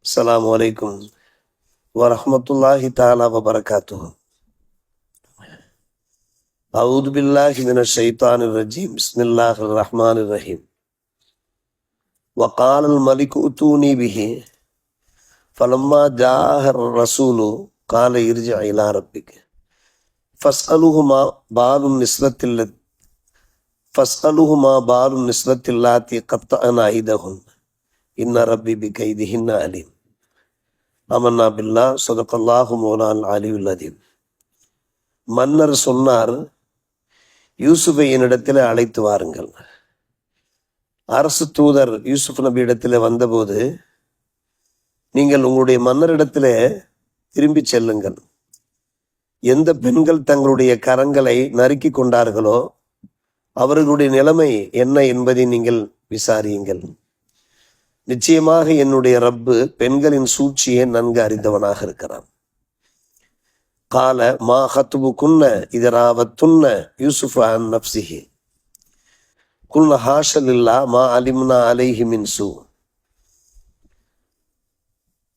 السلام عليكم ورحمة الله تعالى وبركاته. أعوذ بالله من الشيطان الرجيم. بسم الله الرحمن الرحيم. وقال الملك ائتوني به. فلما جاء الرسول قال ارجع إلى ربك. فاسأله ما بال النسبة التي فاسأله ما بال النسبة اللاتي قطعن أيدهن. إن ربي بكيدهن عليم அமன்னா பில்லா சொதக்கல்லாஹு மோலான் அலியுல் அதீம். மன்னர் சொன்னார் யூசுஃபை என்னிடத்தில் அழைத்து வாருங்கள். அரசு தூதர் யூசுப் நபி இடத்துல வந்தபோது நீங்கள் உங்களுடைய மன்னரிடத்தில் திரும்பி செல்லுங்கள். எந்த பெண்கள் தங்களுடைய கரங்களை நறுக்கி கொண்டார்களோ அவர்களுடைய நிலைமை என்ன என்பதை நீங்கள் விசாரியுங்கள். நிச்சயமாக என்னுடைய ரப்பு பெண்களின் சூழ்ச்சியை நன்கு அறிந்தவனாக இருக்கிறான். கால மா ஹத்துபு குன்ன இதராவத்துன்ன யூசுஃப் அன் நப்சிஹி. குன்ன ஹாஷல் இல்லா மா அலிம்னா அலைஹி மின் சு.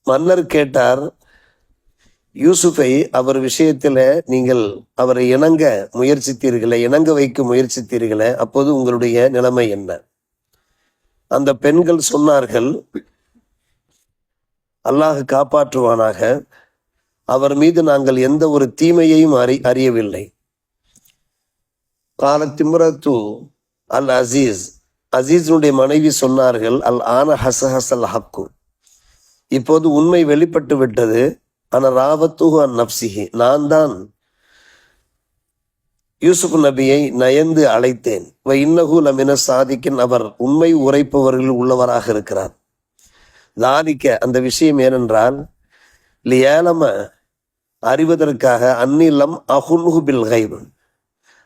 மன்னர் கேட்டார் யூசுஃபை அவர் விஷயத்தில் நீங்கள் அவரை இணங்க முயற்சித்தீர்களே இணங்க வைக்க முயற்சித்தீர்களே அப்போது உங்களுடைய நிலைமை என்ன? அந்த பெண்கள் சொன்னார்கள் அல்லாஹ் காப்பாற்றுவானாக. அவர் மீது நாங்கள் எந்த ஒரு தீமையையும் அறி அறியவில்லை. கால திம்ரத்து அல் அசீஸ் அசீஸுடைய மனைவி சொன்னார்கள் அல் ஆன ஹசஹசல் ஹக்கு. இப்போது உண்மை வெளிப்பட்டு விட்டது. ஆனா ராவத்துஹு அன் நப்சிஹி. நான் தான் யூசுப் நபியை நயந்து அழைத்தேன். வ இன்னஹு லமின சாதிக்கின் அவர் உண்மை உரைப்பவர்கள் உள்ளவராக இருக்கிறார். தானிக்க அந்த விஷயம் ஏனென்றால் லியாலம அறிவதற்காக அந்நிலம் அஹுன்ஹு பில் கைப்.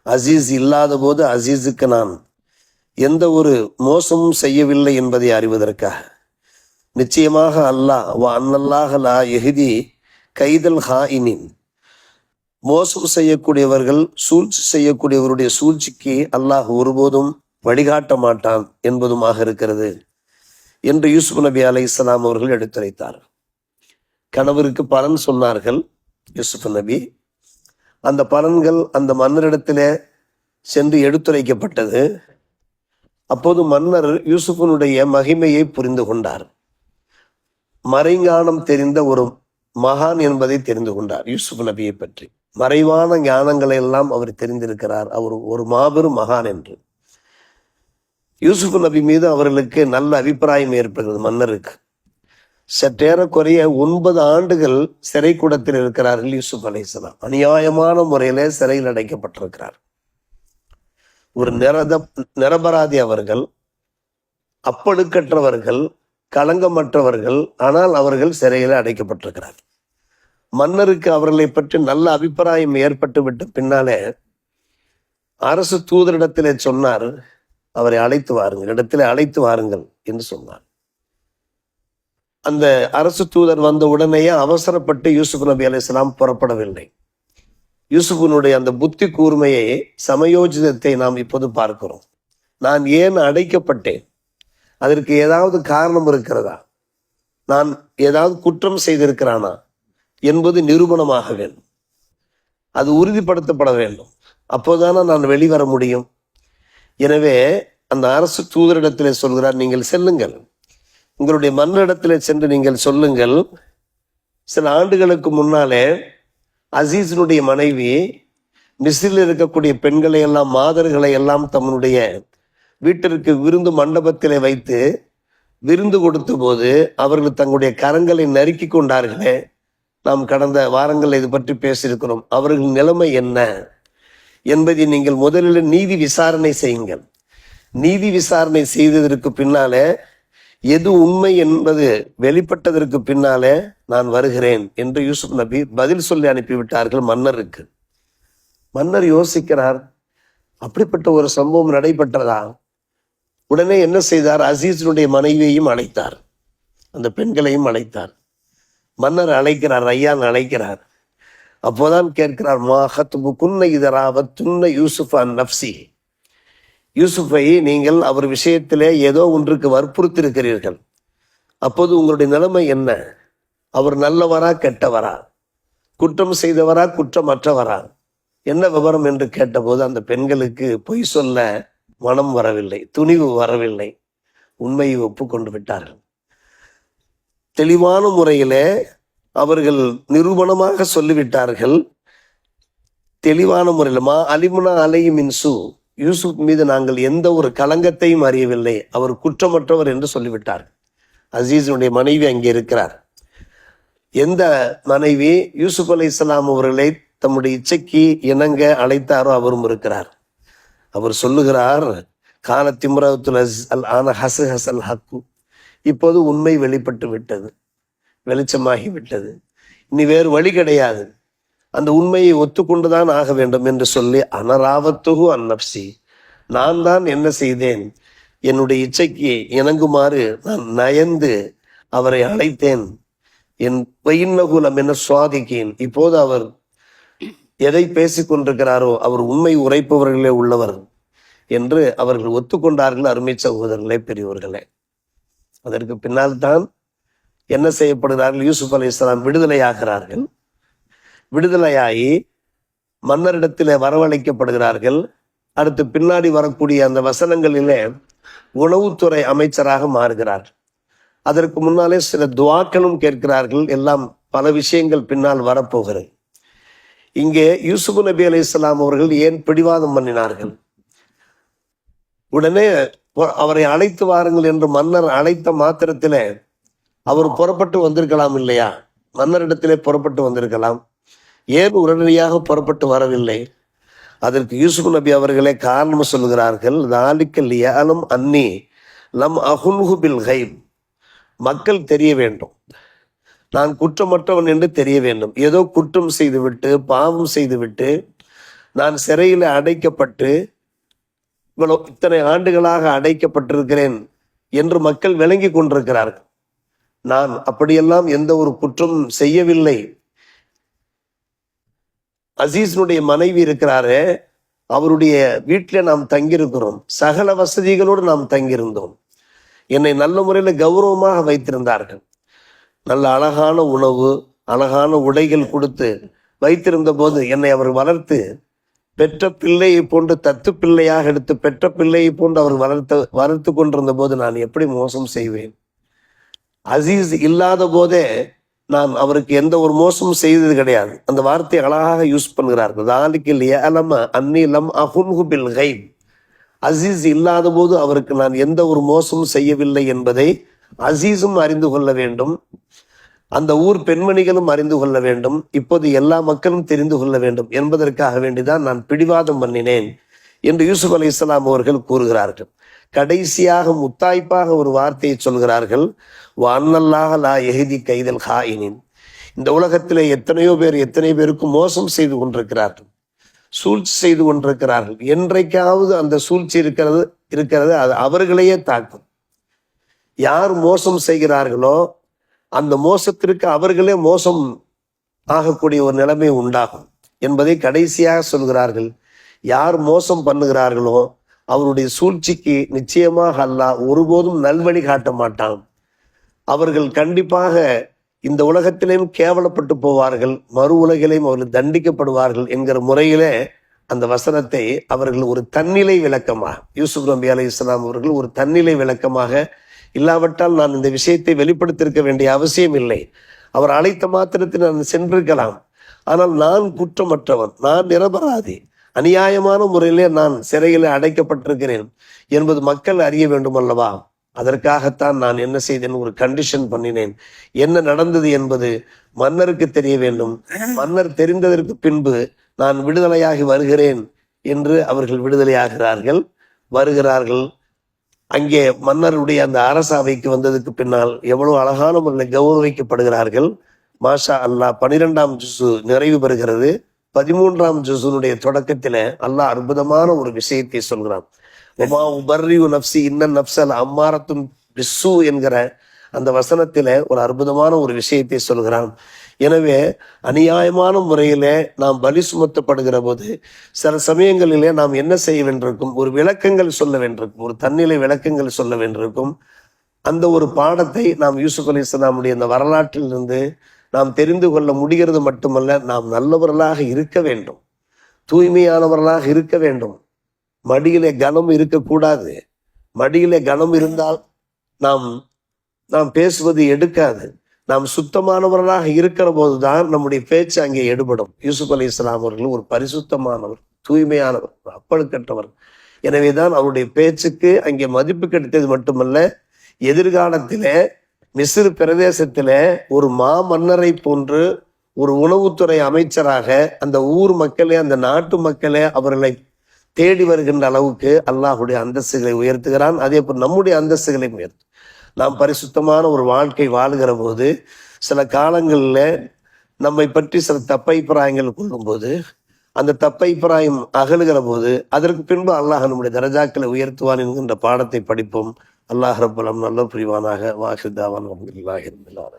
அசீஸ் இல்லாத போது அசீஸுக்கு நான் எந்த ஒரு மோசமும் செய்யவில்லை என்பதை அறிவதற்காக. நிச்சயமாக அல்லாஹ் வா அன்னல்லாஹ் லா எஹிதி கைதல் இனின் மோசம் செய்யக்கூடியவர்கள் சூழ்ச்சி செய்யக்கூடியவருடைய சூழ்ச்சிக்கு அல்லாஹ் ஒருபோதும் வழிகாட்ட மாட்டான் என்பதுமாக இருக்கிறது என்று யூசுப் நபி அலை இஸ்லாம் அவர்கள் எடுத்துரைத்தார். கணவருக்கு பலன் சொன்னார்கள் யூசுப் நபி. அந்த பலன்கள் அந்த மன்னரிடத்திலே சென்று எடுத்துரைக்கப்பட்டது. அப்போது மன்னர் யூசுஃபனுடைய மகிமையை புரிந்து கொண்டார். மறைஞானம் தெரிந்த ஒரு மகான் என்பதை தெரிந்து கொண்டார் யூசுப் நபியை பற்றி. மறைவான ஞானங்களை எல்லாம் அவர் தெரிந்திருக்கிறார். அவர் ஒரு மாபெரும் மகான் என்று. யூசுப் நபி மீது அவர்களுக்கு நல்ல அபிப்பிராயம் ஏற்படுகிறது மன்னருக்கு. சற்றேறக்குறைய ஒன்பது ஆண்டுகள் சிறை கூடத்தில் இருக்கிறார்கள் யூசுப் அலைசலாம் அநியாயமான முறையிலே சிறையில் அடைக்கப்பட்டிருக்கிறார். ஒரு நிரத நிரபராதி அவர்கள் அப்பழுக்கற்றவர்கள் களங்கமற்றவர்கள் ஆனால் அவர்கள் சிறையில் அடைக்கப்பட்டிருக்கிறார் மன்னருக்கு அவர்களை பற்றி நல்ல அபிப்பிராயம் ஏற்பட்டு விட்ட பின்னாலே அரசு தூதரிடத்திலே சொன்னார் அவரை அழைத்து வாருங்கள் இடத்திலே அழைத்து வாருங்கள் என்று சொன்னார். அந்த அரசு தூதர் வந்த உடனேயே அவசரப்பட்டு யூசுப் நபி அலையாம் புறப்படவில்லை. யூசுஃபுனுடைய அந்த புத்தி கூர்மையை சமயோஜிதத்தை நாம் இப்போது பார்க்கிறோம். நான் ஏன் அடைக்கப்பட்டேன்? அதற்கு ஏதாவது காரணம் இருக்கிறதா? நான் ஏதாவது குற்றம் செய்திருக்கிறானா? என்பது நிரூபணமாக வேண்டும். அது உறுதிப்படுத்தப்பட வேண்டும். அப்போதானே நான் வெளிவர முடியும்? எனவே அந்த அரசு தூதரிடத்திலே சொல்கிறார் நீங்கள் செல்லுங்கள். உங்களுடைய மன்னரிடத்திலே சென்று நீங்கள் சொல்லுங்கள். சில ஆண்டுகளுக்கு முன்னாலே அசீஸினுடைய மனைவி மிஸ்ரில் இருக்கக்கூடிய பெண்களை எல்லாம் மாதர்களை எல்லாம் தம்முடைய வீட்டிற்கு விருந்து மண்டபத்திலே வைத்து விருந்து கொடுத்த போது அவர்கள் தங்களுடைய கரங்களை நறுக்கி கொண்டார்களே. நாம் கடந்த வாரங்கள் இது பற்றி பேசியிருக்கிறோம். அவர்கள் நிலைமை என்ன? என்பதை நீங்கள் முதலில் நீதி விசாரணை செய்யுங்கள். நீதி விசாரணை செய்ததற்கு பின்னாலே எது உண்மை என்பது வெளிப்பட்டதற்கு பின்னாலே நான் வருகிறேன் என்று யூசுப் நபி பதில் சொல்லி அனுப்பிவிட்டார்கள் மன்னருக்கு. மன்னர் யோசிக்கிறார் அப்படிப்பட்ட ஒரு சம்பவம் நடைபெற்றதா? உடனே என்ன செய்தார்? அசீஸினுடைய மனைவியையும் அழைத்தார். அந்த பெண்களையும் அழைத்தார். மன்னர் அழைக்கிறார் ஐயான் அழைக்கிறார். அப்போதான் கேட்கிறார் மாஹத்துபு குன்ன இதராவ துன்ன யூசுஃப் அன் நப்சி யூசுஃபை நீங்கள் அவர் விஷயத்திலே ஏதோ ஒன்றுக்கு வற்புறுத்திருக்கிறீர்கள் அப்போது உங்களுடைய நிலைமை என்ன? அவர் நல்லவரா கெட்டவரா? குற்றம் செய்தவரா குற்றமற்றவரா? என்ன விவரம் என்று கேட்டபோது அந்த பெண்களுக்கு பொய் சொல்ல மனம் வரவில்லை துணிவு வரவில்லை. உண்மையை ஒப்புக்கொண்டு விட்டார்கள். தெளிவான முறையிலே அவர்கள் நிரூபணமாக சொல்லிவிட்டார்கள். தெளிவான முறையில் மா அலிமுனா அலையும் இன்சு யூசுப் மீது நாங்கள் எந்த ஒரு களங்கத்தையும் அறியவில்லை. அவர் குற்றமற்றவர் என்று சொல்லிவிட்டார். அசீஸினுடைய மனைவி அங்கே இருக்கிறார். எந்த மனைவி? யூசுப் அலி இஸ்லாம் அவர்களை தம்முடைய இச்சைக்கு இணங்க அழைத்தாரோ அவரும் இருக்கிறார். அவர் சொல்லுகிறார் கால அஸ் அல் ஆன ஹசு ஹசல் ஹக்கு இப்போது உண்மை வெளிப்பட்டு விட்டது. வெளிச்சமாகி விட்டது. இனி வேறு வழி கிடையாது. அந்த உண்மையை ஒத்துக்கொண்டுதான் ஆக வேண்டும் என்று சொல்லி அனராவத்துகு அந்நப்சி நான் தான் என்ன செய்தேன்? என்னுடைய இச்சைக்கு இணங்குமாறு நான் நயந்து அவரை அழைத்தேன். என் பயின்னகுலம் என்ன சுவாதிக்கேன்? இப்போது அவர் எதை பேசிக் கொண்டிருக்கிறாரோ அவர் உண்மை உரைப்பவர்களே உள்ளவர் என்று அவர்கள் ஒத்துக்கொண்டார்கள் அருமை சகோதரர்களே பெரியவர்களே அதற்கு பின்னால் தான் என்ன செய்யப்படுகிறார்கள்? யூசுப் அலி இஸ்லாம் விடுதலையாகிறார்கள். விடுதலையாகி மன்னரிடத்திலே வரவழைக்கப்படுகிறார்கள். அடுத்து பின்னாடி வரக்கூடிய அந்த வசனங்களிலே உணவுத்துறை அமைச்சராக மாறுகிறார் அதற்கு முன்னாலே சில துவாக்களும் கேட்கிறார்கள். எல்லாம் பல விஷயங்கள் பின்னால் வரப்போகிறது. இங்கே யூசுப் நபி அலி இஸ்லாம் அவர்கள் ஏன் பிடிவாதம் பண்ணினார்கள்? உடனே அவரை அழைத்து வாருங்கள் என்று மன்னர் அழைத்த மாத்திரத்திலே அவர் புறப்பட்டு வந்திருக்கலாம் இல்லையா? மன்னரிடத்திலே புறப்பட்டு வந்திருக்கலாம். ஏன் உடனடியாக புறப்பட்டு வரவில்லை? அதற்கு யூசுப் நபி அவர்களே காரணம் சொல்கிறார்கள் தாலிக்கல் யாலும் அன்னி நம் அஹுன்ஹு பில் மக்கள் தெரிய வேண்டும். நான் குற்றமற்றவன் என்று தெரிய வேண்டும். ஏதோ குற்றம் செய்துவிட்டு பாவம் செய்துவிட்டு நான் சிறையில் அடைக்கப்பட்டு இவ்வளோ இத்தனை ஆண்டுகளாக அடைக்கப்பட்டிருக்கிறேன் என்று மக்கள் விளங்கி கொண்டிருக்கிறார்கள். நான் அப்படியெல்லாம் எந்த ஒரு குற்றம் செய்யவில்லை. அசீஸ்னுடைய மனைவி இருக்கிறாரே அவருடைய வீட்டில் நாம் தங்கியிருக்கிறோம். சகல வசதிகளோடு நாம் தங்கியிருந்தோம். என்னை நல்ல முறையில் கௌரவமாக வைத்திருந்தார்கள். நல்ல அழகான உணவு அழகான உடைகள் கொடுத்து வைத்திருந்த போது என்னை அவர் வளர்த்து பெற்ற பிள்ளையை போன்று தத்து பிள்ளையாக எடுத்து பெற்ற பிள்ளையை போன்று அவர் வளர்த்த வளர்த்து கொண்டிருந்த போது நான் எப்படி மோசம் செய்வேன்? அசீஸ் இல்லாத போதே நான் அவருக்கு எந்த ஒரு மோசமும் செய்தது கிடையாது. அந்த வார்த்தையை அழகாக யூஸ் பண்ணுகிறார்கள். தாலிக்கில் ஏலம அந்நிலம் அஹுன்ஹு பில் கைப். அசீஸ் இல்லாத போது அவருக்கு நான் எந்த ஒரு மோசமும் செய்யவில்லை என்பதை அசீஸும் அறிந்து கொள்ள வேண்டும். அந்த ஊர் பெண்மணிகளும் அறிந்து கொள்ள வேண்டும். இப்போது எல்லா மக்களும் தெரிந்து கொள்ள வேண்டும். என்பதற்காக வேண்டிதான் நான் பிடிவாதம் பண்ணினேன் என்று யூசுப் அலி இஸ்லாம் அவர்கள் கூறுகிறார்கள். கடைசியாக முத்தாய்ப்பாக ஒரு வார்த்தையை சொல்கிறார்கள். வானல்லாக லா எஹிதி கைதல் ஹாயினின். இந்த உலகத்திலே எத்தனையோ பேர் எத்தனை பேருக்கு மோசம் செய்து கொண்டிருக்கிறார்கள். சூழ்ச்சி செய்து கொண்டிருக்கிறார்கள். என்றைக்காவது அந்த சூழ்ச்சி இருக்கிறது இருக்கிறது அது அவர்களையே தாக்கும். யார் மோசம் செய்கிறார்களோ அந்த மோசத்திற்கு அவர்களே மோசம் ஆகக்கூடிய ஒரு நிலைமை உண்டாகும் என்பதை கடைசியாக சொல்கிறார்கள். யார் மோசம் பண்ணுகிறார்களோ அவருடைய சூழ்ச்சிக்கு நிச்சயமாக அல்லாஹ் ஒருபோதும் நல்வழி காட்ட மாட்டான். அவர்கள் கண்டிப்பாக இந்த உலகத்திலேயும் கேவலப்பட்டு போவார்கள் மறு உலகிலேயும் அவர்கள் தண்டிக்கப்படுவார்கள் என்கிற முறையிலே அந்த வசனத்தை அவர்கள் ஒரு தன்னிலை விளக்கமாக யூசுப் நபி அலி இஸ்லாம் அவர்கள் ஒரு தன்னிலை விளக்கமாக இல்லாவிட்டால் நான் இந்த விஷயத்தை வெளிப்படுத்தியிருக்க வேண்டிய அவசியம் இல்லை. அவர் அழைத்த மாத்திரத்தில் நான் சென்றிருக்கலாம். ஆனால் நான் குற்றமற்றவன் நான் நிரபராதி. அநியாயமான முறையிலே நான் சிறையில் அடைக்கப்பட்டிருக்கிறேன் என்பது மக்கள் அறிய வேண்டும் அல்லவா அதற்காகத்தான் நான் என்ன செய்தேன்? ஒரு கண்டிஷன் பண்ணினேன். என்ன நடந்தது என்பது மன்னருக்கு தெரிய வேண்டும். மன்னர் தெரிந்ததற்கு பின்பு நான் விடுதலையாகி வருகிறேன் என்று அவர்கள் விடுதலையாகிறார்கள் வருகிறார்கள். அங்கே மன்னருடைய அந்த அரசவைக்கு வந்ததுக்கு பின்னால் எவ்வளவு அழகான முறையில் கௌரவிக்கப்படுகிறார்கள். மாஷா அல்லாஹ் பனிரெண்டாம் ஜுசு நிறைவு பெறுகிறது. பதிமூன்றாம் ஜுசுனுடைய தொடக்கத்தில அல்லாஹ் அற்புதமான ஒரு விஷயத்தை சொல்கிறான். உமா உபர்ரிவு நப்சி இன்ன நப்சல் அம்மாரத்தும் பிசு என்கிற அந்த வசனத்தில ஒரு அற்புதமான ஒரு விஷயத்தை சொல்கிறான். எனவே அநியாயமான முறையிலே நாம் பலி சுமத்தப்படுகிற போது சில சமயங்களிலே நாம் என்ன செய்ய வேண்டியிருக்கும்? ஒரு விளக்கங்கள் சொல்ல வேண்டியிருக்கும். ஒரு தன்னிலை விளக்கங்கள் சொல்ல வேண்டியிருக்கும். அந்த ஒரு பாடத்தை நாம் யூசுப் அலி இஸ்லாமுடைய அந்த வரலாற்றிலிருந்து நாம் தெரிந்து கொள்ள முடிகிறது மட்டுமல்ல நாம் நல்லவர்களாக இருக்க வேண்டும். தூய்மையானவர்களாக இருக்க வேண்டும். மடியிலே கனம் இருக்கக்கூடாது. மடியிலே கனம் இருந்தால் நாம் நாம் பேசுவது எடுக்காது. நாம் சுத்தமானவர்களாக இருக்கிற போது தான் நம்முடைய பேச்சு அங்கே எடுபடும். யூசுப் அலி இஸ்லாம் அவர்கள் ஒரு பரிசுத்தமானவர் தூய்மையானவர் அப்பழுக்கற்றவர்கள் எனவே தான் அவருடைய பேச்சுக்கு அங்கே மதிப்பு கிடைத்தது மட்டுமல்ல எதிர்காலத்திலே மிசிறு பிரதேசத்திலே ஒரு மாமன்னரை போன்று ஒரு உணவுத்துறை அமைச்சராக அந்த ஊர் மக்களே அந்த நாட்டு மக்களே அவர்களை தேடி வருகின்ற அளவுக்கு அல்லாஹுடைய அந்தஸ்துகளை உயர்த்துகிறான். அதே போல் நம்முடைய அந்தஸ்துகளை உயர்த்து நாம் பரிசுத்தமான ஒரு வாழ்க்கை வாழுகிற போது சில காலங்களில் நம்மை பற்றி சில தப்பைப்பிராயங்கள் கொள்ளும்போது அந்த தப்பைப்பிராயம் அகலுகிற போது அதற்கு பின்பு அல்லாஹ் நம்முடைய தரஜாக்களை உயர்த்துவான் என்கின்ற பாடத்தை படிப்போம். அல்லாஹ் ரப்பலம் நல்ல புரிவானாக வாஹிதாவான் இருந்தார்